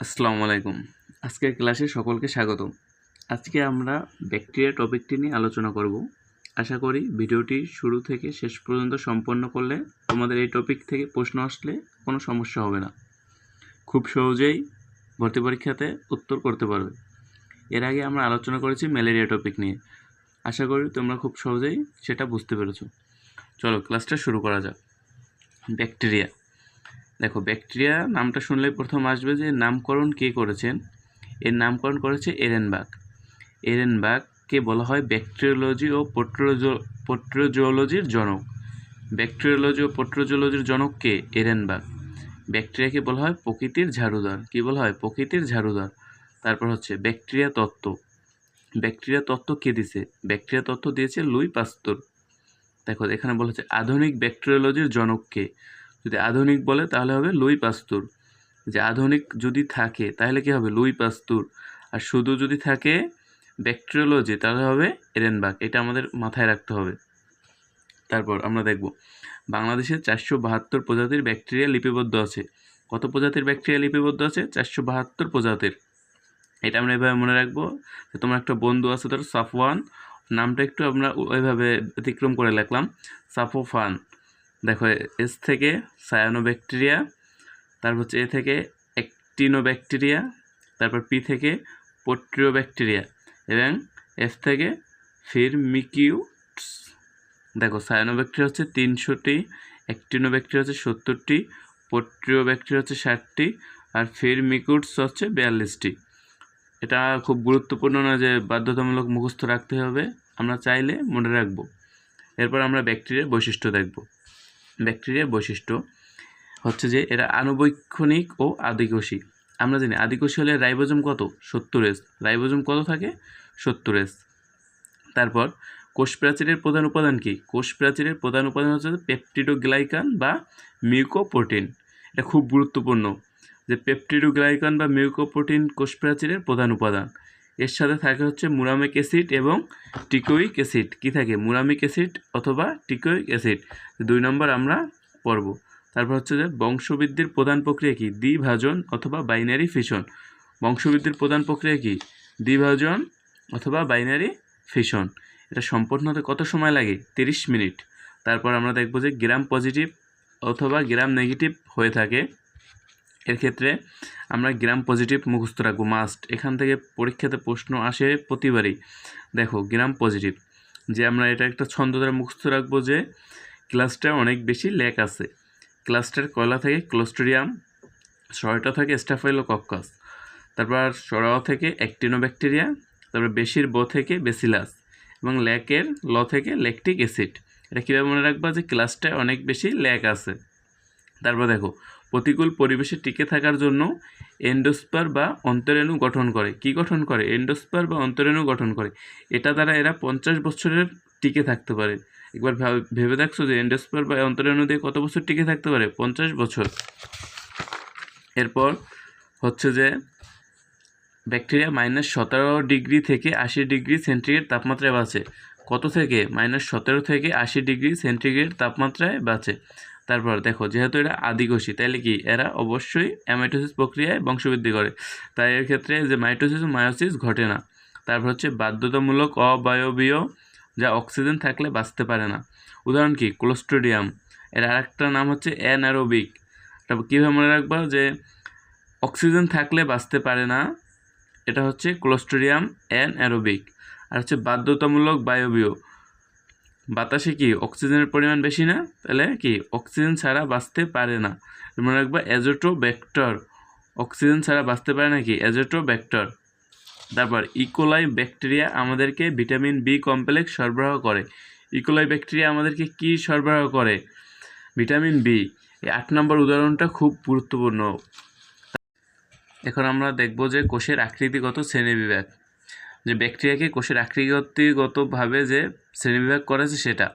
আসসালামু আলাইকুম। আজকের ক্লাসে সকলকে স্বাগত। আজকে আমরা ব্যাকটেরিয়া টপিকটি নিয়ে আলোচনা করব। আশা করি ভিডিওটি শুরু থেকে শেষ পর্যন্ত সম্পন্ন করলে তোমাদের এই টপিক থেকে প্রশ্ন আসলে কোনো সমস্যা হবে না। খুব সহজেই ভর্তি পরীক্ষাতে উত্তর করতে পারবে। এর আগে আমরা আলোচনা করেছি ম্যালেরিয়া টপিক নিয়ে। আশা করি তোমরা খুব সহজেই সেটা বুঝতে পেরেছ। চলো ক্লাসটা শুরু করা যাক। ব্যাকটেরিয়া। দেখো ব্যাকটেরিয়া নামটা শুনলেই প্রথম আসবে যে নামকরণ কে করেছেন? এর নামকরণ করেছে এরেনবাগ এরেনবাগকে বলা হয় ব্যাকটেরিওলজি ও পোট্রোজো পোট্রোজোলজির জনক। ব্যাকটেরিওলজি ও পোট্রোজোলজির জনক কে? এরেনবাগ ব্যাকটেরিয়াকে বলা হয় প্রকৃতির ঝাড়ুদার। কি বলা হয়? প্রকৃতির ঝাড়ুদার। তারপর হচ্ছে ব্যাকটেরিয়া তত্ত্ব। ব্যাকটেরিয়া তত্ত্ব কে দিছে? ব্যাকটেরিয়া তত্ত্ব দিয়েছে লুই পাস্তুর। দেখো, এখানে বলা হচ্ছে আধুনিক ব্যাকটেরিওলজির জনক কে। যদি আধুনিক বলে, তাহলে হবে লুই পাস্তুর। যে আধুনিক যদি থাকে, তাহলে কি হবে? লুই পাস্তুর। আর শুধু যদি থাকে ব্যাকটেরিওলজি, তাহলে হবে এরেনবাগ এটা আমাদের মাথায় রাখতে হবে। তারপর আমরা দেখব। বাংলাদেশে চারশো বাহাত্তর প্রজাতির ব্যাকটেরিয়া লিপিবদ্ধ আছে। কত প্রজাতির ব্যাকটেরিয়া লিপিবদ্ধ আছে? চারশো বাহাত্তর প্রজাতির। এটা আমরা এভাবে মনে রাখব যে তোমার একটা বন্ধু আছে ধরো সাফওয়ান। নামটা একটু আমরা ওইভাবে অতিক্রম করে লিখলাম সাফোফান দেখো এস থেকে সায়ানো ব্যাকটেরিয়া তারপর হচ্ছে এ থেকে অ্যাক্টিনো ব্যাকটেরিয়া তারপর পি থেকে পোট্রিও ব্যাকটেরিয়া এবং এফ থেকে ফিরমিকিউটস দেখো সায়ানো ব্যাকটেরিয়া হচ্ছে তিনশোটি অ্যাক্টিনো ব্যাকটেরিয়া হচ্ছে সত্তরটি পোট্রিও ব্যাকটেরিয়া হচ্ছে ষাটটি আর ফিরমিকুটস হচ্ছে বিয়াল্লিশটি। এটা খুব গুরুত্বপূর্ণ না যে বাধ্যতামূলক মুখস্থ রাখতে হবে, আমরা চাইলে মনে রাখব। এরপর আমরা ব্যাকটেরিয়ার বৈশিষ্ট্য দেখব। ব্যাকটেরিয়ার বৈশিষ্ট্য হচ্ছে যে এরা আনুবৈক্ষণিক ও আদিকোষী। আমরা জানি, আদিকোষী হলে রাইবোজম কত? সত্তর এস। রাইবোজম কত থাকে? সত্তর এস। তারপর কোষ প্রাচীরের প্রধান উপাদান কি? কোষ প্রাচীরের প্রধান উপাদান হচ্ছে পেপটিডোগ্লাইকান বা মিউকোপ্রোটিন। এটা খুব গুরুত্বপূর্ণ যে পেপটিডোগ্লাইকান বা মিউকোপ্রোটিন কোষ প্রাচীরের প্রধান উপাদান। এর সাথে থাকে হচ্ছে মুরামিক অ্যাসিড এবং টিকোইক অ্যাসিড। কি থাকে? মুরামিক অ্যাসিড অথবা টিকোইক অ্যাসিড। দুই নম্বর আমরা পড়ব। তারপর হচ্ছে যে বংশবৃদ্ধির প্রধান প্রক্রিয়া কি? দ্বিভাজন অথবা বাইনারি ফিশন বংশবৃদ্ধির প্রধান প্রক্রিয়া কি? দ্বিভাজন অথবা বাইনারি ফিশন এটা সম্পন্ন হতে কত সময় লাগে? তিরিশ মিনিট। তারপর আমরা দেখব যে গ্রাম পজিটিভ অথবা গ্রাম নেগেটিভ হয়ে থাকে। এর ক্ষেত্রে আমরা গ্রাম পজিটিভ মুখস্থ রাখব। মাস্ট এখান থেকে পরীক্ষাতে প্রশ্ন আসে প্রতিবারই। দেখো গ্রাম পজিটিভ যে আমরা এটা একটা ছন্দ দ্বারা মুখস্থ রাখব যে ক্লাস্টার অনেক বেশি ল্যাক আছে। ক্লাস্টার কয়লা থেকে? ক্লোস্টোরিয়াম ছয়টা থেকে স্টাফাইলো কক্কাস তারপর সরাও থেকে অ্যাক্টিনোব্যাকটেরিয়া তারপর বেশির ব থেকে বেসিলাস এবং ল্যাকের ল থেকে ল্যাকটিক অ্যাসিড এটা কীভাবে মনে রাখবা যে ক্লাসটায় অনেক বেশি ল্যাক আছে? তারপর দেখো প্রতিকূল পরিবেশে টিকে থাকার জন্য এন্ডোস্পার বা অন্তরেণু গঠন করে। কি গঠন করে? এন্ডোস্পার বা অন্তরেণু গঠন করে। এটা দ্বারা এরা পঞ্চাশ বছরের টিকে থাকতে পারে। একবার ভেবে দেখছ যে এন্ডোস্পার বা অন্তরেণু দিয়ে কত বছর টিকে থাকতে পারে? পঞ্চাশ বছর। এরপর হচ্ছে যে ব্যাকটেরিয়া মাইনাস সতেরো ডিগ্রি থেকে আশি ডিগ্রি সেন্টিগ্রেড তাপমাত্রায় বাঁচে। কত থেকে? মাইনাস সতেরো থেকে আশি ডিগ্রি সেন্টিগ্রেড তাপমাত্রায় বাঁচে। তারপর দেখো, যেহেতু এরা আদিকোষী, তাইলে কি? এরা অবশ্যই অ্যামাইটোসিস প্রক্রিয়ায় বংশবৃদ্ধি করে। তাই এর ক্ষেত্রে যে মাইটোসিস ও মায়োসিস ঘটে না। তারপর হচ্ছে বাধ্যতামূলক অবায়বীয় যা অক্সিজেন থাকলে বাঁচতে পারে না। উদাহরণ কি? ক্লোস্ট্রিডিয়াম এর আরেকটা নাম হচ্ছে অ্যানারোবিক তারপর কীভাবে মনে রাখবা যে অক্সিজেন থাকলে বাঁচতে পারে না? এটা হচ্ছে ক্লোস্ট্রিডিয়াম অ্যানারোবিক আর হচ্ছে বাধ্যতামূলক বায়বীয়। বাতাসে কি অক্সিজেনের পরিমাণ বেশি না? তাহলে কি অক্সিজেন ছাড়া বাঁচতে পারে না? মনে রাখবা অ্যাজোটো ব্যাক্টর অক্সিজেন ছাড়া বাঁচতে পারে না কি? অ্যাজোটো ব্যাক্টর তারপর ইকোলাই ব্যাকটেরিয়া আমাদেরকে ভিটামিন বি কমপ্লেক্স সরবরাহ করে। ইকোলাই ব্যাকটেরিয়া আমাদেরকে কি সরবরাহ করে? ভিটামিন বি এই আট নম্বর উদাহরণটা খুব গুরুত্বপূর্ণ। এখন আমরা দেখব যে কোষের আকৃতিগত শ্রেণীবিভাগ যে ব্যাকটেরিয়াকে কোষের আকৃতিগতভাবে যে শ্রেণীবিভাগ করেছে সেটা।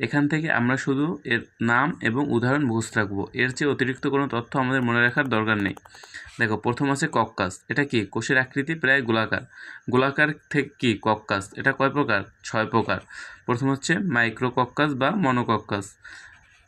এখান থেকে আমরা শুধু এর নাম এবং উদাহরণ মুখস্থ রাখব। এর চেয়ে অতিরিক্ত কোনো তথ্য আমাদের মনে রাখার দরকার নেই। দেখো, প্রথম আছে কক্কাস। এটা কি? কোষের আকৃতি প্রায় গোলাকার। গোলাকার থেকে কি? কক্কাস। এটা কয় প্রকার? ছয় প্রকার। প্রথম হচ্ছে মাইক্রোকক্কাস বা মনোকক্কাস।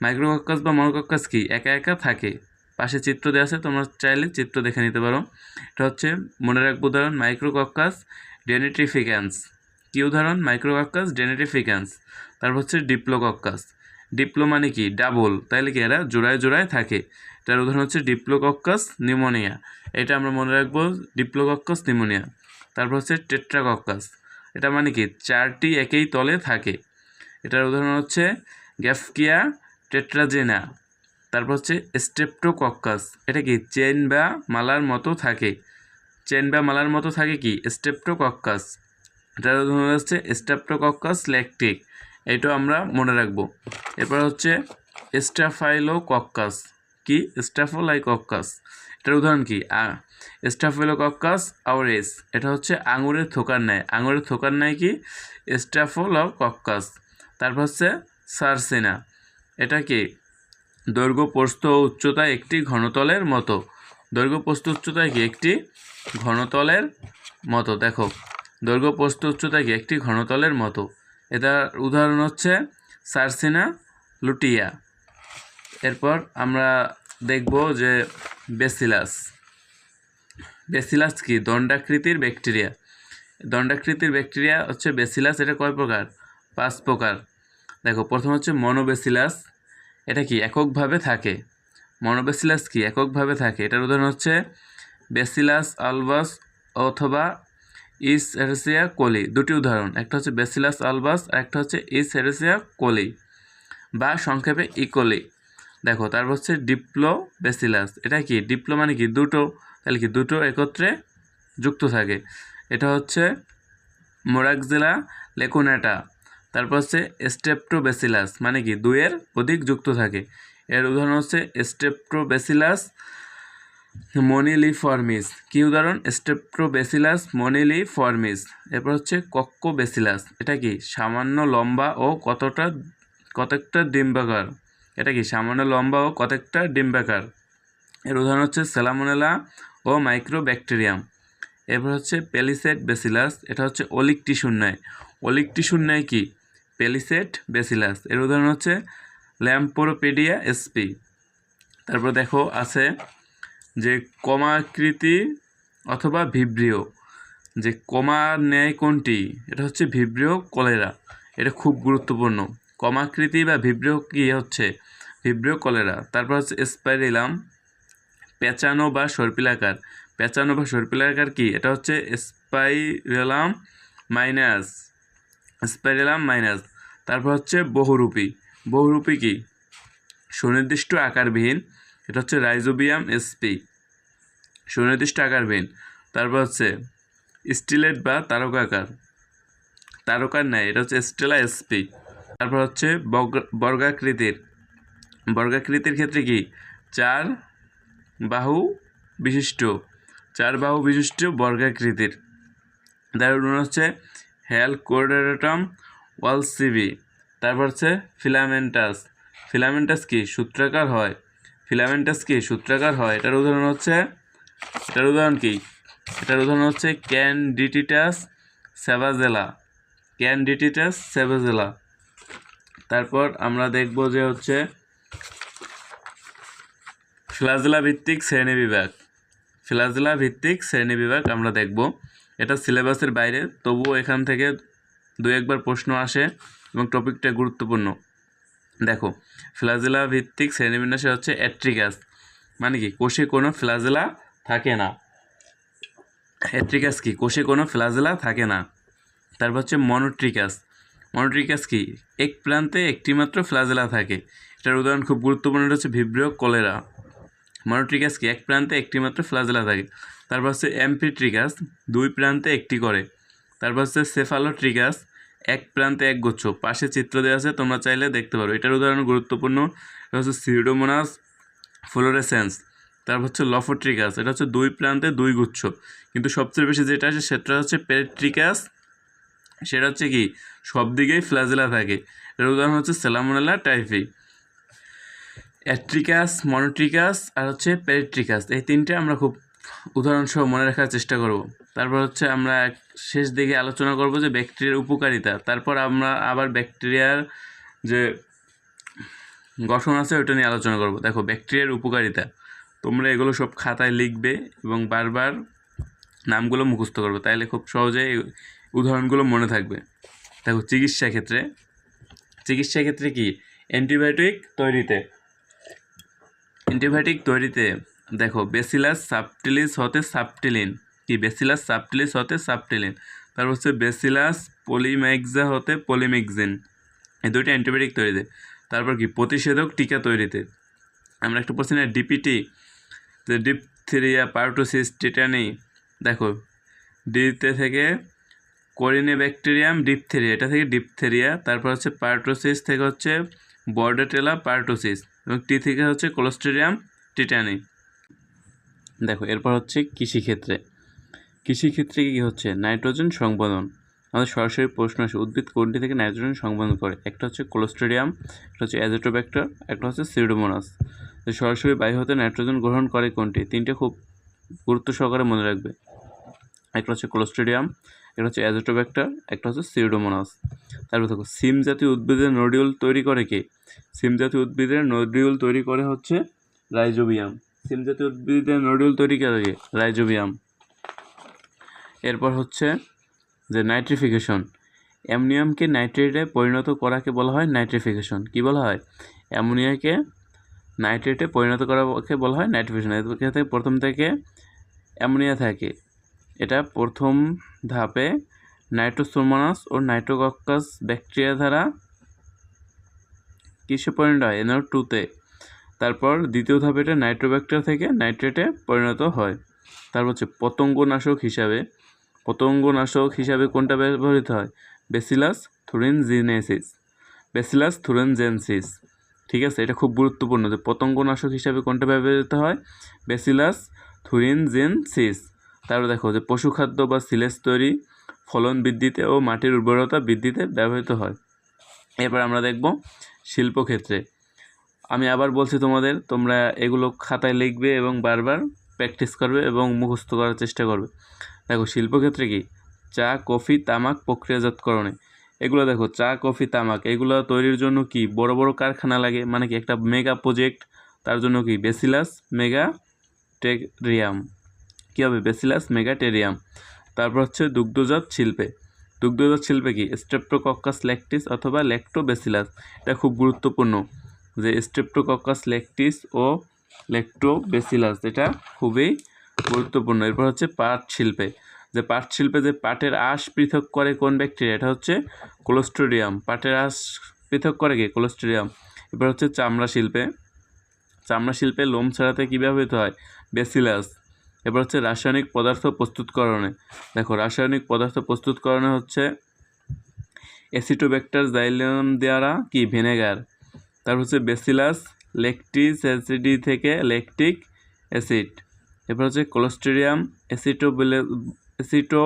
মাইক্রোকক্কাস বা মনোকক্কাস কি? একা একা থাকে। পাশে চিত্র দেওয়া আছে, তোমরা চাইলে চিত্র দেখে নিতে পারো। এটা হচ্ছে, মনে রাখব উদাহরণ, মাইক্রোকক্কাস ডেনেট্রিফিক্যান্স। কী উদাহরণ? মাইক্রোকক্কাস, ডেনেট্রিফিক্যান্স। তারপর হচ্ছে ডিপ্লোকক্কাস। ডিপ্লো মানে কি? ডাবল। তাইলে কি এরা জোড়ায় জোড়ায় থাকে। তার উদাহরণ হচ্ছে ডিপ্লোকক্কাস নিউমোনিয়া। এটা আমরা মনে রাখব ডিপ্লোকক্কাস নিউমোনিয়া। তারপর হচ্ছে টেট্রাকক্কাস। এটা মানে কি? চারটি একই তলে থাকে। এটার উদাহরণ হচ্ছে গ্যাফকিয়া টেট্রাজেনা। তারপর হচ্ছে স্টেপটোকক্কাস। এটা কি? চেন বা মালার মতো থাকে। চেন বা মালার মতো থাকে কি? স্টেপটোকক্কাস। এটার উদাহরণ হচ্ছে স্টেপটোকক্কাস ল্যাকটিক, এটাও আমরা মনে রাখব। এরপর হচ্ছে স্টাফাইলোকক্কাস কি? স্টাফোলাইকক্কাস এটার উদাহরণ কি? স্টাফোলোকক্কাস আউরেস। এটা হচ্ছে আঙুরের থোকার ন্যায়। আঙুরের থোকার ন্যায় কি? স্টাফোলকক্কাস তারপর হচ্ছে সারসেনা। এটা কি? দৈর্ঘ্য প্রস্থ উচ্চতা একটি ঘনতলের মতো। দৈর্ঘ্য প্রস্থ উচ্চতায় কি? একটি ঘনতলের মতো। দেখো, দৈর্ঘ্য প্রস্থ উচ্চতা কি একটি ঘনতলের মতো। এটার উদাহরণ হচ্ছে সারসিনা লুটিয়া। এরপর আমরা দেখব যে বেসিলাস। বেসিলাস কি? দণ্ডাকৃতির ব্যাকটেরিয়া। দণ্ডাকৃতির ব্যাকটেরিয়া হচ্ছে বেসিলাস, এটা কয় প্রকার? পাঁচ প্রকার। দেখো, প্রথম হচ্ছে মনোবেসিলাস, এটা কি? এককভাবে থাকে। মনোবেসিলাস কি? এককভাবে থাকে। এটার উদাহরণ হচ্ছে বেসিলাস, আলবাস অথবা ইস হেরেসিয়া, কোলি। দুটি উদাহরণ, একটা হচ্ছে বেসিলাস, আলবাস একটা হচ্ছে ইস হেরেসিয়া, কোলি বা সংক্ষেপে ইকোলি। দেখো, তারপর হচ্ছে ডিপ্লো বেসিলাস এটা কি? ডিপ্লো মানে কি? দুটো, তাহলে কি দুটো একত্রে যুক্ত থাকে। এটা হচ্ছে মোরাকজেলা লেকোনাটা। তারপর হচ্ছে স্টেপটোবেসিলাস মানে কি? দুইয়ের অধিক যুক্ত থাকে। এর উদাহরণ হচ্ছে স্টেপটোবেসিলাস মনিলিফর্মিস। কি উদাহরণ? স্টেপটোবেসিলাস মনিলিফর্মিস। এরপর হচ্ছে কক্কোবেসিলাস। এটা কি? সামান্য লম্বা ও কতটা, কতকটা ডিম্বাকার? এটা কি? সামান্য লম্বা ও কতকটা ডিম্বাকার? এর উদাহরণ হচ্ছে সেলামোনেলা ও মাইক্রোব্যাকটেরিয়াম। এরপর হচ্ছে পেলিসেট বেসিলাস। এটা হচ্ছে অলিক টিস্যুর ন্যায় অলিক টিস্যুর কি? পেলিসেট বেসিলাস। এর উদাহরণ হচ্ছে ল্যাম্পোরোপেডিয়া এসপি। তারপর দেখো আছে যে কমাকৃতি অথবা ভিব্রিও যে কমার ন্যায় কোনটি? এটা হচ্ছে ভিব্রিও কলেরা। এটা খুব গুরুত্বপূর্ণ। কমাকৃতি বা ভিব্রিও কী হচ্ছে? Vibrio cholera. তারপর হচ্ছে স্পাইরিলাম পেঁচানো বা সর্পিলাকার। পেঁচানো বা সর্পিলাকার কি? এটা হচ্ছে স্পাইরেলাম মাইনাস স্পাইরেলাম মাইনাস তারপর হচ্ছে বহুরূপী। বহুরূপী কি? সুনির্দিষ্ট আকারবিহীন এটা হচ্ছে রাইজোবিয়াম এসপি সুনির্দিষ্ট আকারবিহীন তারপর হচ্ছে স্টিলেট বা তারকাকার তারকার ন্যায়, এটা হচ্ছে স্টেলা এসপি তারপর হচ্ছে বর্গ- বর্গাকৃতির। বর্গাকৃতির ক্ষেত্রে কি? চার বাহু বিশিষ্ট। চার বাহু বিশিষ্ট বর্গাকৃতির। তার হচ্ছে হেল কোর্ডেটাম ওয়ালসিবি তারপর হচ্ছে ফিলামেন্টাস। ফিলামেন্টাস কি? সূত্রাকার হয় ফিলামেন্টাস কি? সূত্রাকার হয়। এটার উদাহরণ হচ্ছে, এটার উদাহরণ কি? এটার উদাহরণ হচ্ছে ক্যানডিটিটাস সেভাজেলা ক্যানডিটিটাস সেভাজেলা তারপর আমরা দেখব যে হচ্ছে, ফ্লাজেলা ভিত্তিক শ্রেণি বিভাগ। ফ্লাজেলা ভিত্তিক শ্রেণি বিভাগ আমরা দেখব। এটা সিলেবাসের বাইরে, তবুও এখান থেকে দু একবার প্রশ্ন আসে এবং টপিকটা গুরুত্বপূর্ণ। দেখো, ফ্লাজেলা ভিত্তিক শ্রেণীবিন্যাসে হচ্ছে অ্যাট্রিকাস মানে কি? কোষে কোনো ফ্লাজেলা থাকে না। অ্যাট্রিকাস কি? কোষে কোনো ফ্লাজেলা থাকে না। তারপর হচ্ছে মনোট্রিকাস মনোট্রিকাস কি? এক প্রান্তে একটিমাত্র ফ্লাজেলা থাকে। এটার উদাহরণ খুব গুরুত্বপূর্ণ হচ্ছে ভিব্রিও কলেরা। মনোট্রিকাস কি? এক প্রান্তে একটি মাত্র ফ্লাজেলা থাকে। তারপর হচ্ছে অ্যাম্পিট্রিকাস দুই প্রান্তে একটি করে। তারপর হচ্ছে সেফালোট্রিকাস এক প্রান্তে এক গুচ্ছ। পাশে চিত্র দেওয়া আছে, তোমরা চাইলে দেখতে পারো। এটার উদাহরণ গুরুত্বপূর্ণ। এটা হচ্ছে সিউডোমোনাস ফ্লোরেসেন্স তারপর হচ্ছে লফোট্রিকাস এটা হচ্ছে দুই প্রান্তে দুই গুচ্ছ। কিন্তু সবচেয়ে বেশি যেটা আছে সেটা হচ্ছে পেরেট্রিকাস সেটা হচ্ছে কি, সব দিকেই ফ্লাজেলা থাকে। এর উদাহরণ হচ্ছে সেলামোনেলা টাইফি অ্যাট্রিকাস মনোট্রিকাস আর হচ্ছে পেরেট্রিকাস এই তিনটে আমরা খুব উদাহরণসহ মনে রাখার চেষ্টা করব। তারপর হচ্ছে আমরা শেষ দিকে আলোচনা করব যে ব্যাকটেরিয়ার উপকারিতা। তারপর আমরা আবার ব্যাকটেরিয়ার যে গঠন আছে ওটা নিয়ে আলোচনা করব। দেখো, ব্যাকটেরিয়ার উপকারিতা। তোমরা এগুলো সব খাতায় লিখবে এবং বারবার নামগুলো মুখস্থ করবে। তাইলে খুব সহজে উদাহরণগুলো মনে থাকবে। দেখো, চিকিৎসা ক্ষেত্রে। চিকিৎসা ক্ষেত্রে কি? অ্যান্টিবায়োটিক তৈরিতে। অ্যান্টিবায়োটিক তৈরিতে, দেখো, বেসিলাস সাবটিলিস হতে সাবটিলিন। কি? বেসিলাস সাবটিলিস হতে সাবটিলিন তারপর হচ্ছে বেসিলাস পলিম্যাক্সা হতে পলিমিক্সিন। এই দুইটা অ্যান্টিবায়োটিক তৈরিতে তারপর কি? প্রতিষেধক টিকা তৈরিতে আমরা একটা পড়ছি না ডিপিটি যে ডিপথেরিয়া পার্টোসিস টিটানি দেখো ডিতে থেকে কোরিনে ব্যাকটেরিয়াম ডিপথেরিয়া এটা থেকে ডিপথেরিয়া তারপর হচ্ছে পার্টোসিস থেকে হচ্ছে বর্ডেটেলা পার্টোসিস এবং টি থেকে হচ্ছে কোলোস্টেরিয়াম টিটানি দেখো, এরপর হচ্ছে কৃষিক্ষেত্রে। কৃষিক্ষেত্রে কী হচ্ছে? নাইট্রোজেন সংবধন আমাদের সরাসরি প্রশ্ন আসে, উদ্ভিদ কোনটি থেকে নাইট্রোজেন সংবধন করে? একটা হচ্ছে কোলোস্টেরিয়াম একটা হচ্ছে অ্যাজোটোব্যাক্টার একটা হচ্ছে সিউডোমোনাস তো সরাসরি বায়ু হতে নাইট্রোজেন গ্রহণ করে কোনটি? তিনটে খুব গুরুত্ব সহকারে মনে রাখবে। একটা হচ্ছে কোলোস্টেরিয়াম একটা হচ্ছে অ্যাজোটোব্যাক্টার একটা হচ্ছে সিউডোমোনাস তারপর দেখো, সিম জাতীয় উদ্ভিদের নডিউল তৈরি করে কে? সিম জাতীয় উদ্ভিদের নডিউল তৈরি করে হচ্ছে রাইজোবিয়াম সিম জাতীয় উদ্ভিদের নডিউল তৈরি করে রাইজোবিয়াম এরপর হচ্ছে যে নাইট্রিফিকেশন। অ্যামোনিয়ামকে নাইট্রেটে পরিণত করাকে বলা হয় নাইট্রিফিকেশন। কি বলা হয়? অ্যামোনিয়াকে নাইট্রেটে পরিণত করাকে বলা হয় নাইট্রিফিকেশন। থেকে প্রথম থেকে অ্যামোনিয়া থাকে। এটা প্রথম ধাপে নাইট্রোসোমানাস ও নাইট্রোকক্কাস ব্যাকটেরিয়া দ্বারা কিসে পরিণত হয়? এনও টুতে। তারপর দ্বিতীয় ধাপে এটা নাইট্রোব্যাকটেরিয়া থেকে নাইট্রেটে পরিণত হয়। তারপর হচ্ছে পতঙ্গনাশক হিসাবে। পতঙ্গনাশক হিসাবে কোনটা ব্যবহৃত হয়? Bacillus thuringiensis. Bacillus thuringiensis. ঠিক আছে, এটা খুব গুরুত্বপূর্ণ যে পতঙ্গনাশক হিসাবে কোনটা ব্যবহৃত হয়? Bacillus thuringiensis. তারপর দেখো যে পশুখাদ্য বা সিলেস তৈরি ফলন বৃদ্ধিতে ও মাটির উর্বরতা বৃদ্ধিতে ব্যবহৃত হয়। এরপর আমরা দেখব শিল্পক্ষেত্রে। আমি আবার বলছি তোমাদের, তোমরা এগুলো খাতায় লিখবে এবং বারবার প্র্যাকটিস করবে এবং মুখস্থ করার চেষ্টা করবে। দেখো, শিল্পক্ষেত্রে কি? চা, কফি, তামাক প্রক্রিয়াজাতকরণে। এগুলো দেখো, চা, কফি, তামাক, এগুলো তৈরির জন্য কি বড় বড় কারখানা লাগে? মানে কি একটা মেগা প্রজেক্ট? তার জন্য কি বেসিলাস মেগা টেরিয়াম কী হবে? Bacillus megaterium. তারপর হচ্ছে দুগ্ধজাত শিল্পে। দুগ্ধজাত শিল্পে কি? স্ট্রেপ্টোকক্কাস ল্যাকটিস অথবা ল্যাক্টোবেসিলাস। এটা খুব গুরুত্বপূর্ণ যে স্ট্রেপ্টোকক্কাস ল্যাকটিস ও ল্যাক্টোবেসিলাস, এটা খুবই গুরুত্বপূর্ণ। এরপর হচ্ছে পাট শিল্পে। যে পাট শিল্পে যে পাটের আঁশ পৃথক করে কোন ব্যাকটেরিয়া? এটা হচ্ছে কোলোস্ট্রিডিয়াম পাটের আঁশ পৃথক করে কি? কোলোস্ট্রিডিয়াম এবার হচ্ছে চামড়া শিল্পে। চামড়া শিল্পে লোম ছাড়াতে কী ব্যবহৃত হয়? বেসিলাস এবার হচ্ছে রাসায়নিক পদার্থ প্রস্তুতকরণে। দেখো, রাসায়নিক পদার্থ প্রস্তুতকরণে হচ্ছে অ্যাসিটোব্যাক্টার জাইলিয়াম দ্বারা কি? ভিনেগার তারপর হচ্ছে বেসিলাস লেকটিস অ্যাসিডি থেকে লেকটিক অ্যাসিড এরপর হচ্ছে কোলোস্টেরিয়াম অ্যাসিটো অ্যাসিটো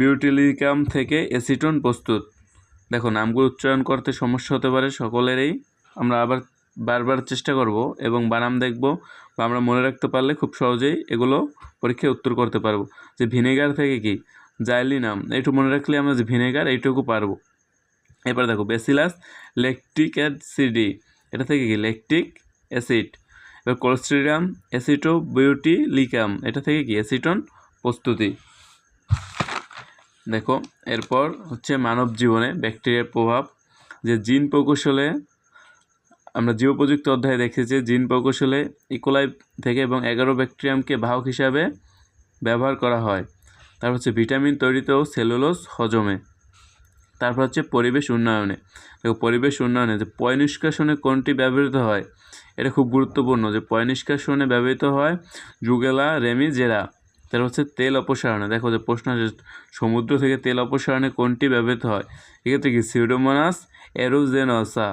বিউটিলিকাম থেকে অ্যাসিটন প্রস্তুত। দেখো নামগুলো উচ্চারণ করতে সমস্যা হতে পারে, সকলেরই। আমরা আবার বারবার চেষ্টা করব এবং বানাম দেখব বা আমরা মনে রাখতে পারলে খুব সহজেই এগুলো পরীক্ষায় উত্তর করতে পারব। যে ভিনেগার থেকে কি? জাইলিনাম। এইটু মনে রাখলে আমরা যে ভিনেগার, এইটুকু পারব। এবার দেখো বেসিলাস লেকটিক অ্যাসিডি এটা থেকে কি? লেকটিক অ্যাসিড এবার কোলস্ট্রিডিয়াম অ্যাসিটো বিউটিলিকাম এটা থেকে কি? অ্যাসিটন প্রস্তুতি। দেখো, এরপর হচ্ছে মানব জীবনে ব্যাকটেরিয়ার প্রভাব। যে জিন প্রকৌশলে আমরা জীব প্রযুক্তি অধ্যায়ে দেখেছি, জিন প্রকৌশলে ইকোলাই থেকে এবং এগারো ব্যাকটেরিয়ামকে বাহক হিসাবে ব্যবহার করা হয়। তারপর হচ্ছে ভিটামিন তৈরিতে ও সেলুলোজ হজমে। তারপর হচ্ছে পরিবেশ উন্নয়নে। দেখো, পরিবেশ উন্নয়নে যে পয় নিষ্কাশনে কোনটি ব্যবহৃত হয়? এটা খুব গুরুত্বপূর্ণ যে পয় নিষ্কাশনে ব্যবহৃত হয় জুগেলা রেমিজেরা তারপর হচ্ছে তেল অপসারণে। দেখো যে প্রশ্ন আছে সমুদ্র থেকে তেল অপসারণে কোনটি ব্যবহৃত হয়? এক্ষেত্রে কি সিউডোমোনাস, এরোজেনসা?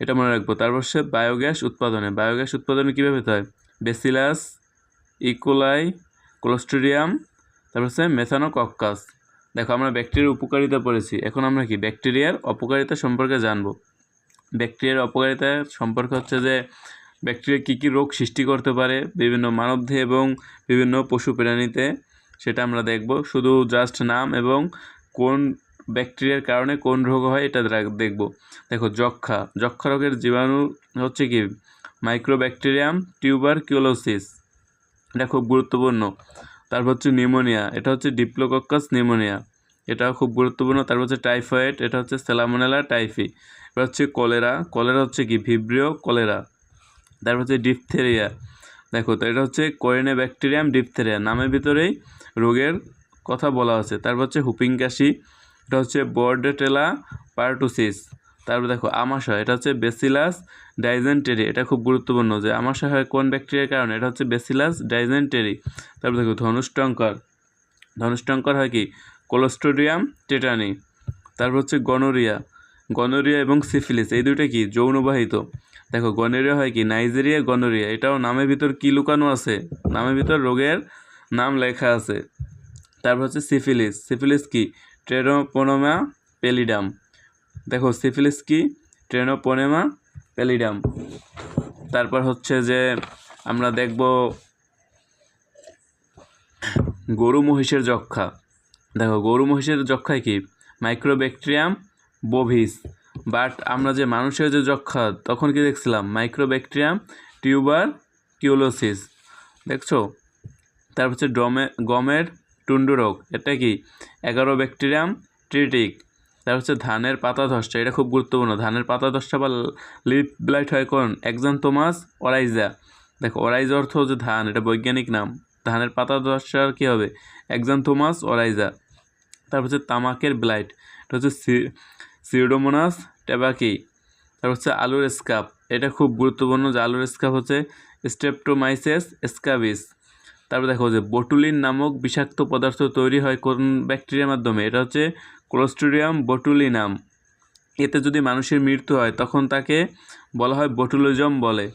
এটা মনে রাখব। তারপর হচ্ছে বায়োগ্যাস উৎপাদনে। বায়োগ্যাস উৎপাদনে কী ব্যবহৃত হয়? বেসিলাস, ইকোলাই কোলোস্ট্রিডিয়াম তারপর হচ্ছে মেথানোকক্কাস। দেখো আমরা ব্যাকটেরিয়ার উপকারিতা পড়েছি। এখন আমরা কি? ব্যাকটেরিয়ার অপকারিতা সম্পর্কে জানব। ব্যাকটেরিয়ার অপকারিতা সম্পর্কে হচ্ছে যে, ব্যাকটেরিয়া কী কী রোগ সৃষ্টি করতে পারে, বিভিন্ন মানবদেহে এবং বিভিন্ন পশু প্রাণীতে সেটা আমরা দেখব। শুধু জাস্ট নাম এবং কোন ব্যাকটেরিয়ার কারণে কোন রোগ হয়, এটা দেখব। দেখো যক্ষা যক্ষা রোগের জীবাণু হচ্ছে কি? মাইক্রোব্যাকটেরিয়াম টিউবার কিউলোসিস এটা খুব গুরুত্বপূর্ণ। তারপর হচ্ছে নিউমোনিয়া। এটা হচ্ছে ডিপ্লোকক্কাস নিউমোনিয়া এটাও খুব গুরুত্বপূর্ণ। তারপর হচ্ছে টাইফয়েড, এটা হচ্ছে স্যালামোনেলা টাইফি। এবার হচ্ছে কলেরা কলেরা হচ্ছে কি? Vibrio cholera. তারপর হচ্ছে ডিপথেরিয়া। দেখো, তো এটা হচ্ছে কোরেনে ব্যাকটেরিয়াম ডিপথেরিয়া। নামের ভিতরেই রোগের কথা বলা আছে তারপর হচ্ছে হুপিং কাশি এটা হচ্ছে বর্ডেটেলা পার্টুসিস। তারপর দেখো, আমাশয়, এটা হচ্ছে বেসিলাস ডাইজেন্টেরি। এটা খুব গুরুত্বপূর্ণ যে আমাশয় হয় কোন ব্যাকটেরিয়ার কারণে? এটা হচ্ছে বেসিলাস ডাইজেন্টেরি। তারপর দেখো, ধনুষ্টঙ্কর। ধনুষ্টঙ্কর হয় কি? Clostridium, tetani. তারপর হচ্ছে গনোরিয়া। গনোরিয়া এবং সিফিলিস, এই দুইটা কি? যৌনবাহিত। দেখো, গনোরিয়া হয় কি? Neisseria, gonorrhoea. এটাও নামের ভিতর কি লুকানো আছে? নামের ভিতর রোগের নাম লেখা আছে। তারপর হচ্ছে সিফিলিস। সিফিলিস কি? ট্রেনোপোনোমা পেলিডাম। দেখো, সিফিলিস কি? ট্রেনোপোনেমা পেলিডাম। তারপর হচ্ছে যে আমরা দেখব গরু মহিষের যক্ষা। দেখো, গরু মহিষের যক্ষায় কি? মাইক্রোব্যাকটেরিয়াম বোভিস বাট আমরা যে মানুষের যে যক্ষা, তখন কি দেখছিলাম? মাইক্রোব্যাকটেরিয়াম টিউবার কিউলোসিস দেখছ? তারপর হচ্ছে ডমে, গমের টুন্ডু রোগ এটা কি? এগারো ব্যাকটেরিয়াম ট্রিটিক তারপর হচ্ছে ধানের পাতা ধসটা এটা খুব গুরুত্বপূর্ণ। ধানের পাতা ধসটা বা লিপ ব্লাইট হয় কোন? একজন তোমাস অরাইজা দেখো অরাইজা অর্থ হচ্ছে ধান। এটা বৈজ্ঞানিক নাম। ধানের পাতা ধসার কী হবে? একজন থোমাস অরাইজা তারপর হচ্ছে তামাকের ব্লাইট, এটা হচ্ছে সিউডোমোনাস টেবাকি, তারপর হচ্ছে আলুর স্কাপ, এটা খুব গুরুত্বপূর্ণ যে আলুর স্কাপ হচ্ছে স্টেপটোমাইসেস স্কাবিস। তারপর দেখো যে বটুলিন নামক বিষাক্ত পদার্থ তৈরি হয় কোন ব্যাকটেরিয়ার মাধ্যমে, এটা হচ্ছে ক্লোস্ট্রিডিয়াম বটুলিনাম। এতে যদি মানুষের মৃত্যু হয়, তখন তাকে বলা হয় বটুলিজম বলে।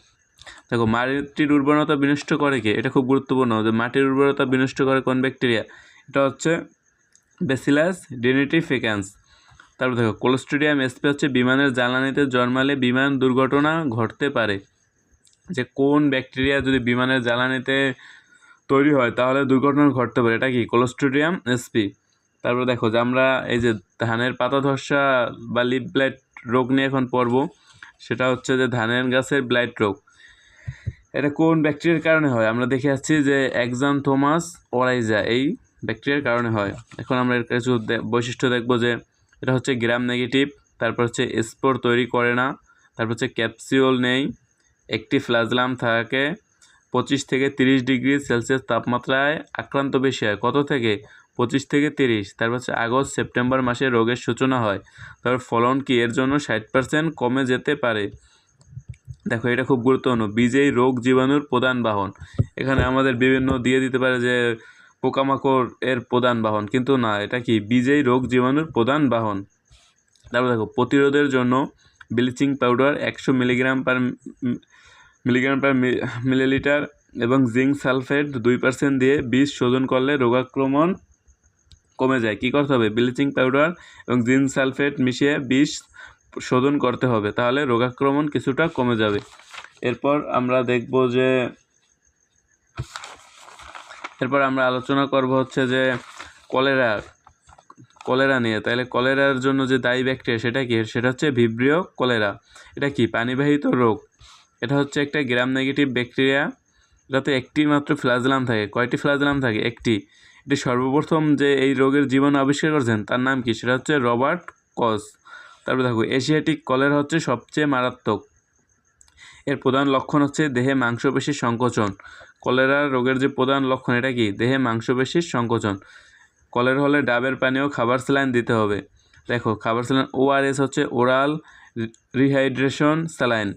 দেখো, মাটির উর্বরতা বিনষ্ট করে কে? এটা খুব গুরুত্বপূর্ণ যে মাটির উর্বরতা বিনষ্ট করে কোন ব্যাকটেরিয়া? এটা হচ্ছে বেসিলাস ডেনিটিফিক্যান্স তারপর দেখো কোলোস্ট্রিডিয়াম এসপি হচ্ছে বিমানের জ্বালানিতে জন্মালে বিমান দুর্ঘটনা ঘটতে পারে। যে কোন ব্যাকটেরিয়া যদি বিমানের জ্বালানিতে তৈরি হয়, তাহলে দুর্ঘটনা ঘটতে পারে। এটা কি? Clostridium S. তারপর দেখো যে আমরা এই যে ধানের পাতা ধসা বা লিপ ব্লাইট রোগ নিয়ে এখন পড়ব, সেটা হচ্ছে যে ধানের গাছের ব্লাইট রোগ। এটা কোন ব্যাকটেরিয়ার কারণে হয়? আমরা দেখে যাচ্ছি যে একজন থোমাস ওরাইজা এই ব্যাকটেরিয়ার কারণে হয়। এখন আমরা এর কিছু বৈশিষ্ট্য দেখব যে এটা হচ্ছে গ্রাম নেগেটিভ তারপর হচ্ছে স্পোর তৈরি করে না, তারপর হচ্ছে ক্যাপসিউল নেই, একটি ফ্লাজলাম থাকে, পঁচিশ থেকে তিরিশ ডিগ্রি সেলসিয়াস তাপমাত্রায় আক্রান্ত বেশি হয়। কত থেকে? পঁচিশ থেকে তিরিশ। তারপর হচ্ছে আগস্ট, সেপ্টেম্বর মাসে রোগের সূচনা হয়। তারপর ফলন কি? এর জন্য ষাট পার্সেন্ট কমে যেতে পারে। দেখো, এটা খুব গুরুত্বপূর্ণ। বীজেই রোগ জীবাণুর প্রধান বাহন। এখানে আমাদের বিভিন্ন দিয়ে দিতে পারে যে পোকামাকড় এর প্রধান বাহন। কিন্তু না, এটা কি বীজেই রোগ জীবাণুর প্রধান বাহন? তারপর দেখো, প্রতিরোধের জন্য ব্লিচিং পাউডার একশো milligram per milligram per millilitre এবং জিঙ্ক সালফেট দুই পার্সেন্ট দিয়ে বীজ শোধন করলে রোগাক্রমণ কমে যায়। কী করতে হবে? ব্লিচিং পাউডার এবং জিঙ্ক সালফেট মিশিয়ে বিষ শোধন করতে হবে, তাহলে রোগাক্রমণ কিছুটা কমে যাবে। এরপর আমরা দেখব যে এরপর আমরা আলোচনা করব হচ্ছে যে কলেরা কলেরা নিয়ে। তাহলে কলেরার জন্য যে দায়ী ব্যাকটেরিয়া সেটা কি? সেটা হচ্ছে ভিব্রিয় কলেরা। এটা কি? পানিবাহিত রোগ। এটা হচ্ছে একটা গ্রাম নেগেটিভ ব্যাকটেরিয়া এটাতে একটি মাত্র ফ্লাজলাম থাকে। কয়টি ফ্লাজলাম থাকে? একটি। এটি সর্বপ্রথম যে এই রোগের জীবন আবিষ্কার করেছেন, তার নাম কি? সেটা হচ্ছে রবার্ট কস। তারপরে দেখো, এশিয়াটিক কলেরা হচ্ছে সবচেয়ে মারাত্মক। এর প্রধান লক্ষণ হচ্ছে দেহে মাংসপেশির সংকোচন। কলেরা রোগের যে প্রধান লক্ষণ, এটা কি? দেহে মাংসপেশির সংকোচন। কলেরা হলে ডাবের পানীয়, খাবার স্যালাইন দিতে হবে। দেখো, খাবার স্যালাইন ওআরএস হচ্ছে ওরাল রিহাইড্রেশন স্যালাইন।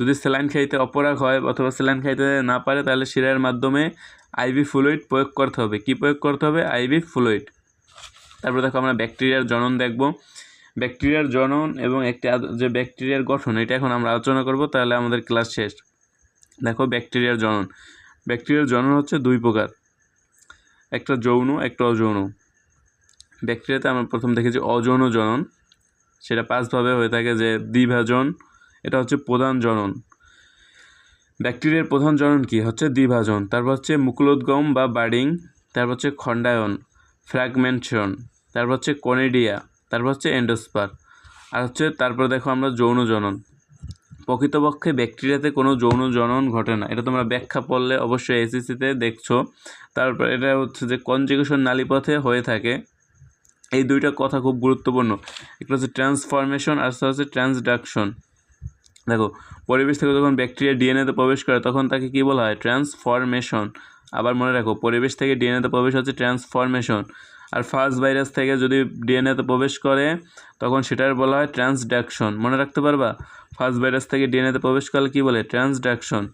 যদি স্যালাইন খাইতে অপরাগ হয় অথবা স্যালাইন খাইতে না পারে, তাহলে শিরার মাধ্যমে আইভি ফ্লুইড প্রয়োগ করতে হবে। কি প্রয়োগ করতে হবে? আইভি ফ্লুইড তারপর দেখো, আমরা ব্যাকটেরিয়ার জনন দেখব। ব্যাকটেরিয়ার জনন এবং একটি যে ব্যাকটেরিয়ার গঠন, এটা এখন আমরা আলোচনা করব, তাহলে আমাদের ক্লাস শেষ। দেখো, ব্যাকটেরিয়ার জনন। ব্যাকটেরিয়ার জনন হচ্ছে দুই প্রকার। একটা যৌন, একটা অযৌন। ব্যাকটেরিয়াতে আমরা প্রথম দেখেছি অযৌন জনন। সেটা পাঁচভাবে হয়ে থাকে যে দ্বিভাজন, এটা হচ্ছে প্রধান জনন। ব্যাকটেরিয়ার প্রধান জনন কি? হচ্ছে দ্বিভাজন। তারপর হচ্ছে মুকুলোদ্গম বা বার্ডিং, তারপর হচ্ছে খণ্ডায়ন, ফ্র্যাগমেন্টেশন, তারপর হচ্ছে কনেডিয়া, তারপর হচ্ছে এন্ডোস্পার। আর হচ্ছে তারপর দেখো আমরা যৌন জনন। প্রকৃতপক্ষে ব্যাকটেরিয়াতে কোনো যৌন জনন ঘটে না। এটা তোমরা ব্যাখ্যা পড়লে অবশ্যই এসিসিতে দেখছ। তারপর এটা হচ্ছে যে কনজুগেশন নালীপথে হয়ে থাকে। এই দুইটা কথা খুব গুরুত্বপূর্ণ। একটা হচ্ছে ট্রান্সফরমেশন আর হচ্ছে ট্রান্সডাকশন। দেখো, পরিবেশ থেকে যখন ব্যাকটেরিয়া ডিএনএতে প্রবেশ করে, তখন তাকে কী বলা হয়? ট্রান্সফরমেশন। আবার মনে রাখো, পরিবেশ থেকে ডিএনএতে প্রবেশ হচ্ছে ট্রান্সফরমেশন। আর ফার্স্ট ভাইরাস থেকে যদি ডিএনএতে প্রবেশ করে, তখন সেটার বলা হয় ট্রান্সডাকশন। মনে রাখতে পারবা? ফার্স্ট ভাইরাস থেকে ডিএনএতে প্রবেশ করলে কী বলে? ট্রান্সডাকশন।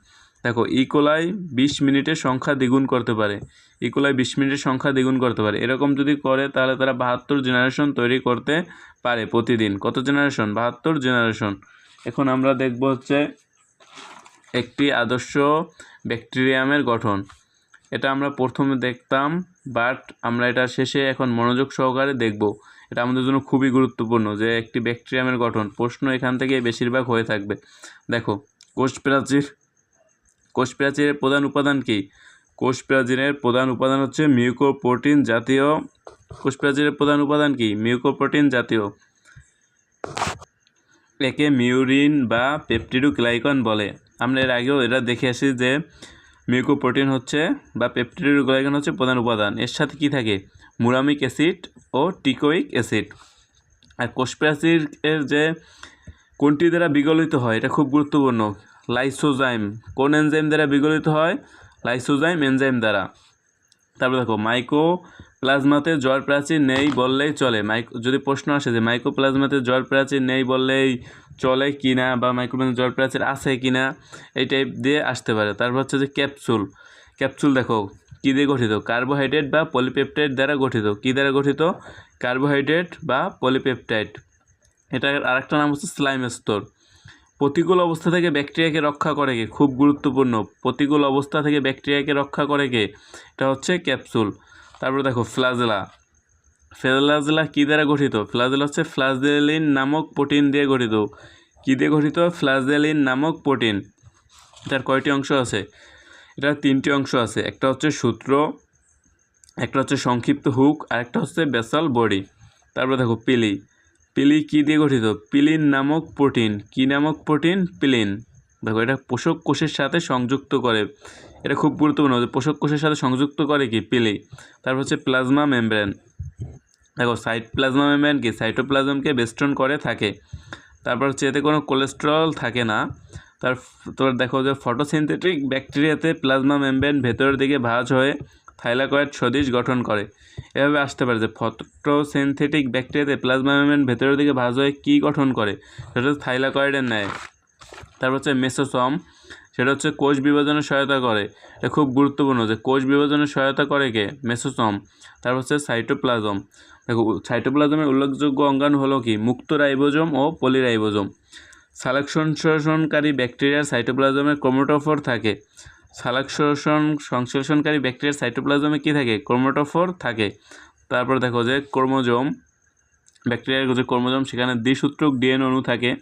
দেখো ইকোলাই বিশ মিনিটের সংখ্যা দ্বিগুণ করতে পারে। ইকোলাই বিশ মিনিটের সংখ্যা দ্বিগুণ করতে পারে। এরকম যদি করে, তাহলে তারা বাহাত্তর জেনারেশন তৈরি করতে পারে প্রতিদিন। কত জেনারেশন বাহাত্তর জেনারেশন এখন আমরা দেখব হচ্ছে একটি আদর্শ ব্যাকটেরিয়ামের গঠন। এটা আমরা প্রথমে দেখতাম বাট আমরা এটা শেষে এখন মনোযোগ সহকারে দেখব। এটা আমাদের জন্য খুবই গুরুত্বপূর্ণ যে একটি ব্যাকটেরিয়ামের গঠন। প্রশ্ন এখান থেকে বেশিরভাগ হয়ে থাকবে। দেখো কোষ প্রাচীর কোষ প্রাচীরের প্রধান উপাদান কী? কোষ প্রাচীরের প্রধান উপাদান হচ্ছে মিউকোপ্রোটিন জাতীয় কোষ প্রাচীরের প্রধান উপাদান কী? মিউকোপ্রোটিন জাতীয়। একে মিউরিন বা পেপটিডোগ্লাইকন বলে। আমরা এর আগেও এটা দেখে আসি যে মিউকোপ্রোটিন হচ্ছে বা পেপটিডোগ্লাইকন হচ্ছে প্রধান উপাদান। এর সাথে কি থাকে? মুরামিক অ্যাসিড ও টিকোইক অ্যাসিড। আর কোষপ্রাচীর এর যে কোনটি দ্বারা বিগলিত হয়, এটা খুব গুরুত্বপূর্ণ। লাইসোজাইম। কোন এনজাইম দ্বারা বিগলিত হয়? লাইসোজাইম এনজাইম দ্বারা। তারপর দেখো মাইক্রো প্লাজমাতে জ্বর প্রাচীর নেই বললেই চলে। মাইক যদি প্রশ্ন আসে যে মাইক্রো প্লাজমাতে জ্বর প্রাচীর নেই বললেই চলে কি না বা মাইক্রোপ্লাজমা জ্বর প্রাচীর আছে কি না এই টাইপ দিয়ে আসতে পারে। তারপর হচ্ছে যে ক্যাপসুল ক্যাপসুল দেখো, কী দিয়ে গঠিত? কার্বোহাইড্রেট বা পলিপেপটাইড দ্বারা গঠিত। কী দ্বারা গঠিত? কার্বোহাইড্রেট বা পলিপেপটাইড এটার আরেকটা নাম হচ্ছে স্লাইম স্তর। প্রতিকূল অবস্থা থেকে ব্যাকটেরিয়াকে রক্ষা করে কে? খুব গুরুত্বপূর্ণ। প্রতিকূল অবস্থা থেকে ব্যাকটেরিয়াকে রক্ষা করে কে? এটা হচ্ছে ক্যাপসুল তারপর দেখো ফ্লাজেলা ফ্লাজেলা কী দ্বারা গঠিত? ফ্লাজেলা হচ্ছে ফ্লাজেলিন নামক প্রোটিন দিয়ে গঠিত। কী দিয়ে গঠিত? ফ্লাজেলিন নামক প্রোটিন। এটার কয়টি অংশ আছে? এটার তিনটি অংশ আছে। একটা হচ্ছে সূত্র, একটা হচ্ছে সংক্ষিপ্ত হুক, আর একটা হচ্ছে বেসাল বডি। তারপর দেখো, পিলি। পিলি কী দিয়ে গঠিত? পিলিন নামক প্রোটিন। কী নামক প্রোটিন? পিলিন। দেখো, এটা পোষক কোষের সাথে সংযুক্ত করে। এটা খুব গুরুত্বপূর্ণ যে পোষক কোষের সাথে সংযুক্ত করে কি? পিলি। তারপর হচ্ছে প্লাজমা মেমব্রেন। দেখো সাইট প্লাজমা মেমব্রেন কি? সাইটোপ্লাজমকে বেষ্টন করে থাকে। তারপর হচ্ছে এতে কোনো কোলেস্ট্রল থাকে না। তার তোর দেখো যে ফটোসিনথেটিক ব্যাকটেরিয়াতে প্লাজমা মেমব্রেন ভেতরের দিকে ভাঁজ হয়ে থাইলাকয়েড সদিশ গঠন করে। এভাবে আসতে পারে যে ফটোসিনথেটিক ব্যাকটেরিয়াতে প্লাজমা মেমব্রেন ভেতরের দিকে ভাঁজ হয়ে কী গঠন করে? সেটা হচ্ছে থাইলাকয়েডের ন্যায়। তারপর হচ্ছে মেসোসম। সেটা হচ্ছে কোষ বিভাজনে সহায়তা করে। এটা খুব গুরুত্বপূর্ণ যে কোষ বিভাজনে সহায়তা করে কে? মেসোসম। তারপর হচ্ছে সাইটোপ্লাজম। দেখো, সাইটোপ্লাজমের উল্লেখযোগ্য অঙ্গাণু হলো কি? মুক্ত রাইবোজম ও পলিরাইবোজম। সালেকশন ব্যাকটেরিয়ার সাইটোপ্লাজমে ক্রোমোটোফোর থাকে। সালেকশন সংশ্লেষণকারী ব্যাকটেরিয়ার সাইটোপ্লাজমে কী থাকে? ক্রোমোটোফোর থাকে। তারপর দেখো যে ক্রোমোজোম। ব্যাকটেরিয়ার যে ক্রোমোজোম, সেখানে দ্বিসূত্রক ডিএন অণু থাকে।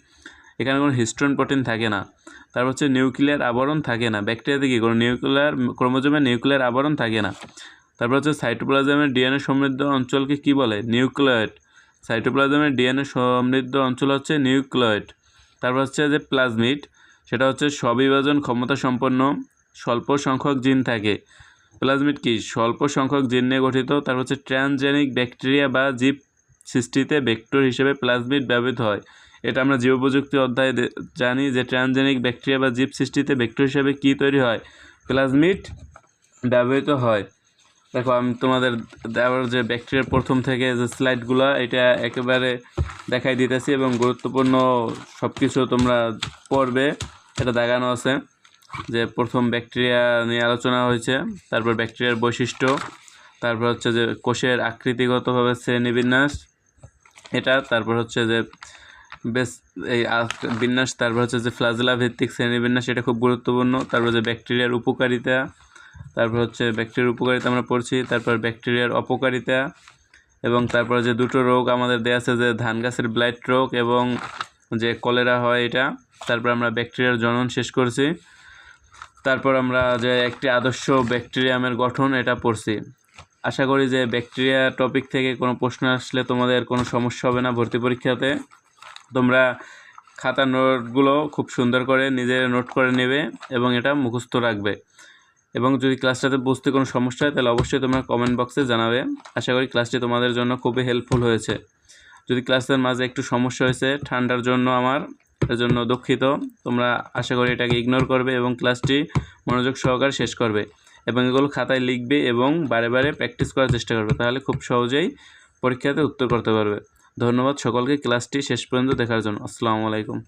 এখানে কোনো হিস্টোন প্রোটিন থাকে না। তারপর হচ্ছে নিউক্লিয়ার আবরণ থাকে না। ব্যাকটেরিয়াতে কী? কোনো নিউক্লিয়ার ক্রোমোজোমের নিউক্লিয়ার আবরণ থাকে না। তারপর হচ্ছে সাইটোপ্লাজমের ডিএনএ সমৃদ্ধ অঞ্চলকে কি বলে? নিউক্লয়েড সাইটোপ্লাজমের ডিএনএ সমৃদ্ধ অঞ্চল হচ্ছে নিউক্লয়েড তারপর হচ্ছে যে প্লাজমিড, সেটা হচ্ছে স্ববিভাজন ক্ষমতা সম্পন্ন স্বল্প সংখ্যক জিন থাকে। প্লাজমিড কি? স্বল্প সংখ্যক জিন নিয়ে গঠিত। তারপর হচ্ছে ট্রান্সজেনিক ব্যাকটেরিয়া বা জীব সৃষ্টিতে ভেক্টর হিসেবে প্লাজমিড ব্যবহৃত হয়। এটা আমরা জীব প্রযুক্তি অধ্যায়ে জানি যে ট্রান্সজেনিক ব্যাকটেরিয়া বা জীব সৃষ্টিতে ভেক্টর হিসেবে কী তৈরি হয়? প্লাজমিট ব্যবহৃত হয়। দেখো, আমি তোমাদের দেওয়ার যে ব্যাকটেরিয়ার প্রথম থেকে যে স্লাইডগুলো, এটা একেবারে দেখাই দিতেছি এবং গুরুত্বপূর্ণ সব কিছু তোমরা পড়বে। এটা দেখানো আছে যে প্রথম ব্যাকটেরিয়া নিয়ে আলোচনা হয়েছে, তারপর ব্যাকটেরিয়ার বৈশিষ্ট্য, তারপর হচ্ছে যে কোষের আকৃতিগতভাবে শ্রেণীবিন্যাস, এটা, তারপর হচ্ছে যে বেশ, এই বিন্যাস, তারপর হচ্ছে যে ফ্লাজেলা ভিত্তিক শ্রেণীবিন্যাস এটা খুব গুরুত্বপূর্ণ। তারপর যে ব্যাকটেরিয়ার উপকারিতা, তারপর হচ্ছে ব্যাকটেরিয়ার উপকারিতা আমরা পড়ছি, তারপর ব্যাকটেরিয়ার অপকারিতা, এবং তারপর যে দুটো রোগ আমাদের দেওয়া আছে, যে ধান গাছের ব্লাইট রোগ এবং যে কলেরা হয় এটা, তারপর আমরা ব্যাকটেরিয়ার জনন শেষ করছি। তারপর আমরা যে একটি আদর্শ ব্যাকটেরিয়ামের গঠন, এটা পড়ছি। আশা করি যে ব্যাকটেরিয়া টপিক থেকে কোনো প্রশ্ন আসলে তোমাদের কোনো সমস্যা হবে না ভর্তি পরীক্ষাতে। তোমরা খাতার নোটগুলো খুব সুন্দর করে নিজে নোট করে নেবে এবং এটা মুখস্থ রাখবে। এবং যদি ক্লাসটাতে বুঝতে কোনো সমস্যা হয়, তাহলে অবশ্যই তোমরা কমেন্ট বক্সে জানাবে। আশা করি ক্লাসটি তোমাদের জন্য খুবই হেল্পফুল হয়েছে। যদি ক্লাসের মাঝে একটু সমস্যা হয়েছে, ঠান্ডার জন্য আমার, এর জন্য দুঃখিত। তোমরা আশা করি এটাকে ইগনোর করবে এবং ক্লাসটি মনোযোগ সহকারে শেষ করবে। এবং এগুলো খাতায় লিখবে এবং বারে বারে প্র্যাকটিস করার চেষ্টা করবে। তাহলে খুব সহজেই পরীক্ষাতে উত্তর করতে পারবে। ধন্যবাদ সকলকে ক্লাসটি শেষ পর্যন্ত দেখার জন্য। আসসালামু আলাইকুম।